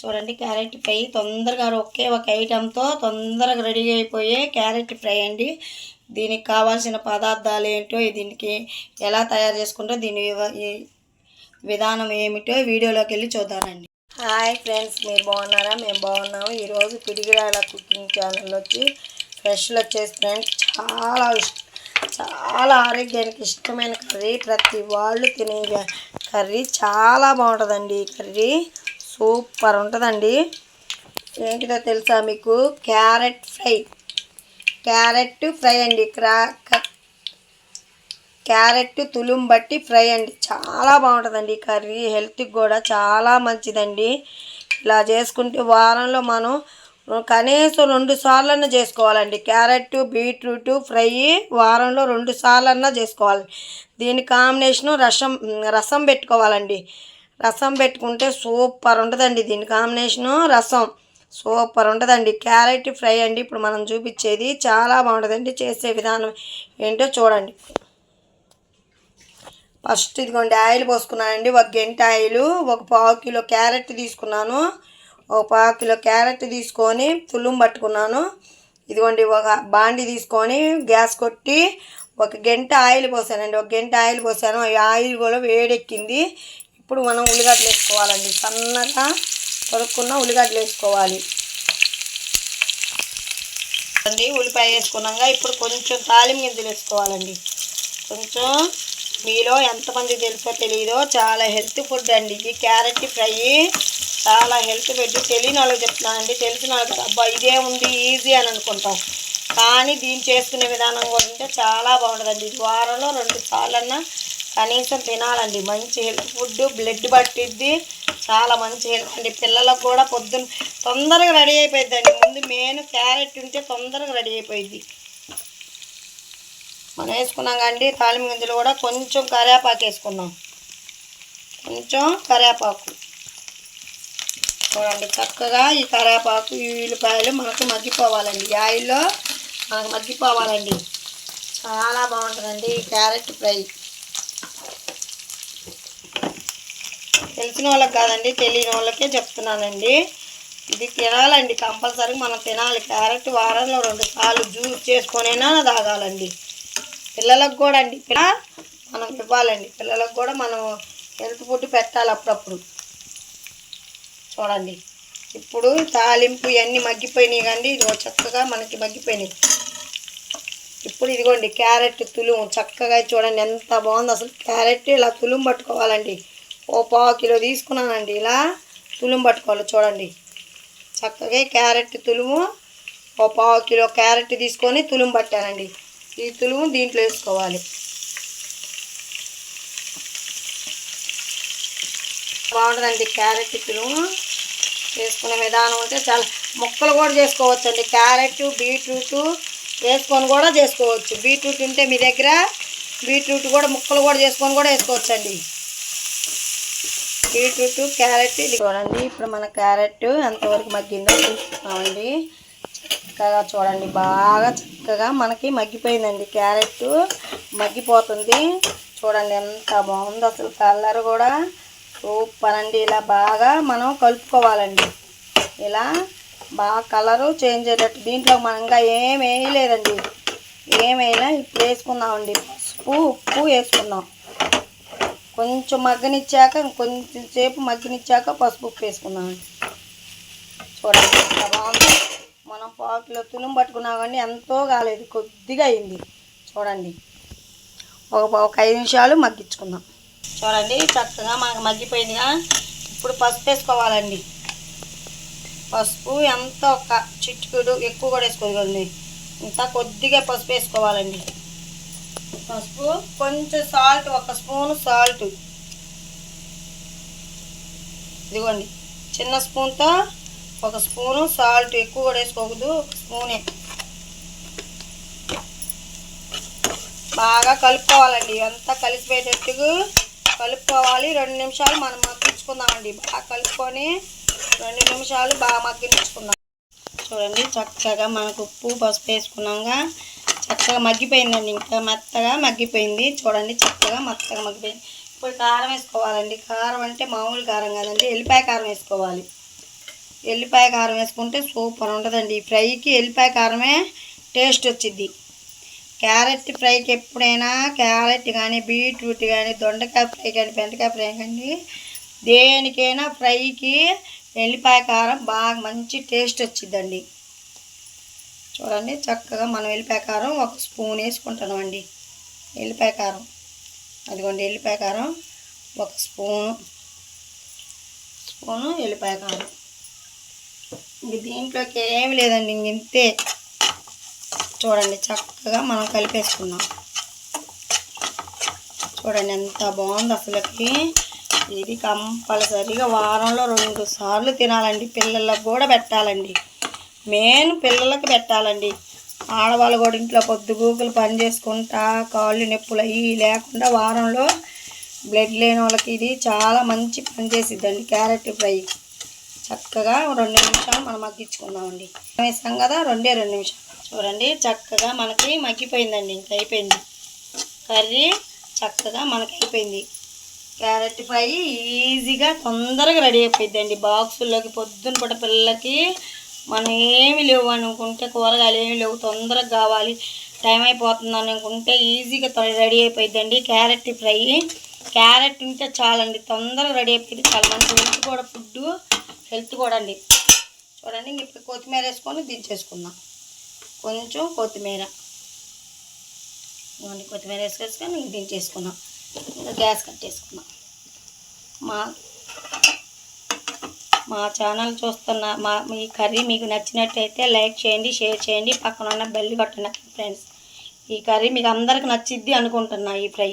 చూడండి carrot fry తొందరగా ఒకే ఒక ఐటెంతో తొందరగా రెడీ అయిపోయే క్యారెట్ ఫ్రై అండి. దీనికి కావాల్సిన పదార్థాలు ఏంటో దీనికి ఎలా తయారు చేసుకుంటో దీని ఈ విధానం ఏమిటో వీడియోలోకి వెళ్ళి చూద్దామండి. హాయ్ ఫ్రెండ్స్ మీరు బాగున్నారా? మేము బాగున్నాము. ఈరోజు పిడిగిరాల కుకింగ్ ఛానల్ వచ్చి ఫ్రెష్లు వచ్చేసి ఫ్రెండ్స్ చాలా ఇష్టం చాలా ఆరోగ్యానికి ఇష్టమైన కర్రీ. ప్రతి వాళ్ళు తినే కర్రీ చాలా బాగుంటుందండి ఈ కర్రీ. సూపర్ ఉంటుందండి. ఏంటిదో తెలుసా మీకు? Carrot fry. క్యారెట్ ఫ్రై అండి. క్రా క్యారెట్ తులుం బట్టి ఫ్రై అండి. చాలా బాగుంటుందండి ఈ కర్రీ. హెల్త్కి కూడా చాలా మంచిదండి. ఇలా చేసుకుంటే వారంలో మనం కనీసం రెండు సార్లన్నా చేసుకోవాలండి. క్యారెట్ బీట్రూట్ ఫ్రై వారంలో రెండు సార్లన్నా చేసుకోవాలి. దీని కాంబినేషను రసం రసం పెట్టుకోవాలండి. రసం పెట్టుకుంటే సూపర్ ఉంటుందండి దీని కాంబినేషను రసం. సూపర్ ఉంటుందండి. క్యారెట్ ఫ్రై అండి ఇప్పుడు మనం చూపించేది. చాలా బాగుంటుందండి చేసే విధానం. ఏంటో చూడండి. ఫస్ట్ ఇదిగోండి ఆయిల్ పోసుకున్నానండి. ఒక గంట ఆయిల్ ఒక పావు కిలో క్యారెట్ తీసుకున్నాను. ఒక పావు కిలో క్యారెట్ తీసుకొని తులుం పట్టుకున్నాను. ఇదిగోండి ఒక బాండి తీసుకొని గ్యాస్ కొట్టి ఒక గంట ఆయిల్ పోసానండి. ఒక గంట ఆయిల్ పోసాను. ఆయిల్ కూడా వేడెక్కింది. ఇప్పుడు మనం ఉల్లిగడ్డలు వేసుకోవాలండి. సన్నగా కొరుక్కున్న ఉల్లిగడ్డలు వేసుకోవాలి. అండి ఉల్లిపాయ వేసుకున్నాక ఇప్పుడు కొంచెం తాలిం గింజలు వేసుకోవాలండి. కొంచెం మీలో ఎంతమంది తెలుసో తెలియదో చాలా హెల్త్ ఫుడ్ అండి. ఇది క్యారెట్ ఫ్రై. చాలా హెల్త్ ఫుడ్. తెలియని వాళ్ళకి చెప్తున్నానండి తెలిసిన వాళ్ళకి అబ్బా ఇదే ఉంది ఈజీ అని అనుకుంటాం. కానీ దీన్ని చేసుకునే విధానం కూడా ఉంటే చాలా బాగుంటుందండి. ఇది వారంలో రెండు సార్లన్నా కనీసం తినాలండి. మంచి హెల్త్ ఫుడ్ బ్లడ్ పట్టిద్ది. చాలా మంచి హెల్త్ అండి. పిల్లలకు కూడా పొద్దున్న తొందరగా రెడీ అయిపోయిద్దండి. ముందు మెయిన్ క్యారెట్ ఉంటే తొందరగా రెడీ అయిపోయింది మనం వేసుకున్నాం కండి తాలిమి గింజలు కూడా కొంచెం కరివేపాకు వేసుకున్నాం. కొంచెం కరివేపాకు. చూడండి చక్కగా ఈ కరివేపాకు ఈ ఉల్లిపాయలు మనకు మగ్గిపోవాలండి. ఆయిల్లో మనకు మగ్గిపోవాలండి. చాలా బాగుంటుందండి ఈ క్యారెట్ ఫ్రై. తెలిసిన వాళ్ళకి కాదండి తెలియని వాళ్ళకే చెప్తున్నానండి. ఇది తినాలండి కంపల్సరీ మనం తినాలి. క్యారెట్ వారంలో రెండు సార్లు జ్యూస్ చేసుకొనైనా తాగాలండి. పిల్లలకు కూడా అండి పిల్ల మనం ఇవ్వాలండి. పిల్లలకు కూడా మనం హెల్త్ ఫుడ్ పెట్టాలి అప్పుడప్పుడు. చూడండి. ఇప్పుడు తాలింపు ఇవన్నీ మగ్గిపోయినాయి కండి ఇదిగో చక్కగా మనకి మగ్గిపోయినాయి. ఇప్పుడు ఇదిగోండి క్యారెట్ తులుము. చక్కగా చూడండి ఎంత బాగుంది. అసలు క్యారెట్ ఇలా తులుము పట్టుకోవాలండి. ఓ పావు కిలో తీసుకున్నానండి. ఇలా తులుము పట్టుకోవాలి చూడండి. చక్కగా క్యారెట్ తులుము ఓ పావు కిలో క్యారెట్ తీసుకొని తులుము పట్టానండి. ఈ తులుము దీంట్లో వేసుకోవాలి. బాగుంటుందండి క్యారెట్ తులుము. వేసుకునే విధానం అంటే చాలా ముక్కలు కూడా చేసుకోవచ్చండి. క్యారెట్ బీట్రూట్ వేసుకొని కూడా చేసుకోవచ్చు. బీట్రూట్ ఉంటే మీ దగ్గర బీట్రూట్ కూడా ముక్కలు కూడా చేసుకొని కూడా వేసుకోవచ్చండి. బీట్రూట్ క్యారెట్ ఇది చూడండి. ఇప్పుడు మన క్యారెట్ ఎంతవరకు మగ్గిందో చూసుకున్నామండి చక్కగా చూడండి. బాగా చక్కగా మనకి మగ్గిపోయిందండి. క్యారెట్ మగ్గిపోతుంది. చూడండి ఎంత బాగుందో అసలు కలర్ కూడా సూపర్ అండి. ఇలా బాగా మనం కలుపుకోవాలండి. ఇలా బాగా కలరు చేంజ్ అయ్యేటట్టు దీంట్లో మనం ఇంకా ఏం వేయలేదండి. ఏం వేయలే ఇప్పుడు వేసుకుందామండి. పసుపు ఉప్పు వేసుకుందాం. కొంచెం మగ్గనిచ్చాక కొంచెం సేపు మగ్గనిచ్చాక పసుపు ఉప్పు వేసుకుందామండి. చూడండి బాగుంది. మనం పాకులో కిలో తులుం పట్టుకున్నామండి ఎంతో కాలేదు కొద్దిగా అయింది. చూడండి ఒక ఒక ఐదు నిమిషాలు మగ్గించుకుందాం. చూడండి చక్కగా మనకు మగ్గిపోయిందిగా ఇప్పుడు పసుపు వేసుకోవాలండి. పసుపు ఎంత ఒక చిట్టుకుడు ఎక్కువ కూడా వేసుకోదండి ఇంత కొద్దిగా పసుపు వేసుకోవాలండి. పసుపు కొంచెం సాల్ట్ ఒక స్పూన్ సాల్ట్ ఇదిగోండి. చిన్న స్పూన్తో ఒక స్పూను సాల్ట్ ఎక్కువ కూడా వేసుకోకూడదు ఒక స్పూనే. బాగా కలుపుకోవాలండి. అంతా కలిసిపోయేటట్టుగా కలుపుకోవాలి. రెండు నిమిషాలు మనం మగ్గించుకుందామండి. బాగా కలుపుకొని రెండు నిమిషాలు బాగా మగ్గించుకుందాం. చూడండి చక్కగా మనకు ఉప్పు పసుపు వేసుకున్నాక చక్కగా మగ్గిపోయిందండి. ఇంకా మెత్తగా మగ్గిపోయింది. చూడండి చక్కగా మెత్తగా మగ్గిపోయింది. ఇప్పుడు కారం వేసుకోవాలండి. కారం అంటే మామూలు కారం కాదండి. ఎల్లిపాయ కారం వేసుకోవాలి. ఎల్లిపాయ కారం వేసుకుంటే సూపర్ ఉంటుందండి ఫ్రైకి ఎల్లిపాయ కారమే టేస్ట్ వచ్చింది క్యారెట్ ఫ్రైకి ఎప్పుడైనా క్యారెట్ కానీ బీట్రూట్ కానీ దొండకాయ ఫ్రై కానీ బెండకాయ ఫ్రై కానీ దేనికైనా ఫ్రైకి ఎల్లిపాయ కారం బాగా మంచి టేస్ట్ వచ్చిందండి చూడండి చక్కగా మనం ఎల్లిపాయ కారం ఒక స్పూన్ వేసుకుంటున్నామండి ఎల్లిపాయ కారం అదిగోండి ఎల్లిపాయ కారం ఒక స్పూను. స్పూను ఎల్లిపాయ కారం ఇంక దీంట్లోకి ఏమి లేదండి ఇంతే. చూడండి చక్కగా మనం కలిపేసుకున్నాం చూడండి ఎంత బాగుంది అసలుకి. ఇది కంపల్సరీగా వారంలో రెండు సార్లు తినాలండి పిల్లలకు కూడా పెట్టాలండి. మెయిన్ పిల్లలకు పెట్టాలండి. ఆడవాళ్ళు కూడా ఇంట్లో పొద్దుగూకులు పని చేసుకుంటా కాళ్ళు నొప్పులు అవి లేకుండా వారంలో బ్లడ్ లేని వాళ్ళకి ఇది చాలా మంచి పని చేసిద్దండి క్యారెట్ ఫ్రై. చక్కగా రెండు నిమిషాలు మనం మగ్గించుకుందామండి. వేసాం కదా రెండే రెండు నిమిషాలు. చూడండి చక్కగా మనకి మగ్గిపోయిందండి ఇంక అయిపోయింది. కర్రీ చక్కగా మనకి అయిపోయింది. క్యారెట్ ఫ్రై ఈజీగా తొందరగా రెడీ అయిపోయిందండి బాక్సుల్లోకి పొద్దున పూట పిల్లలకి మనం ఏమి లేవు అనుకుంటే కూరగాయలు ఏమి లేవు తొందరగా కావాలి. టైం అయిపోతుంది అనుకుంటే ఈజీగా త్వర రెడీ అయిపోయిందండి క్యారెట్ ఫ్రై. క్యారెట్ ఉంటే చాలండి తొందరగా రెడీ అయిపోయింది చాలా మంచి హెల్త్ కూడా ఫుడ్ హెల్త్ కూడా అండి. చూడండి ఇప్పుడు కొత్తిమీర వేసుకొని దించేసుకుందాం. కొంచెం కొత్తిమీర. కొత్తిమీర వేసుకొని ఇంక దించేసుకున్నాం ఇంకా గ్యాస్ కట్టేసుకున్నాం మా మా ఛానల్ చూస్తున్న మా మీ కర్రీ మీకు నచ్చినట్టయితే లైక్ చేయండి షేర్ చేయండి పక్కన ఉన్న బెల్ కొట్టండి ఫ్రెండ్స్. ఈ కర్రీ మీకు అందరికి నచ్చిద్ది అనుకుంటున్నా ఈ ఫ్రై.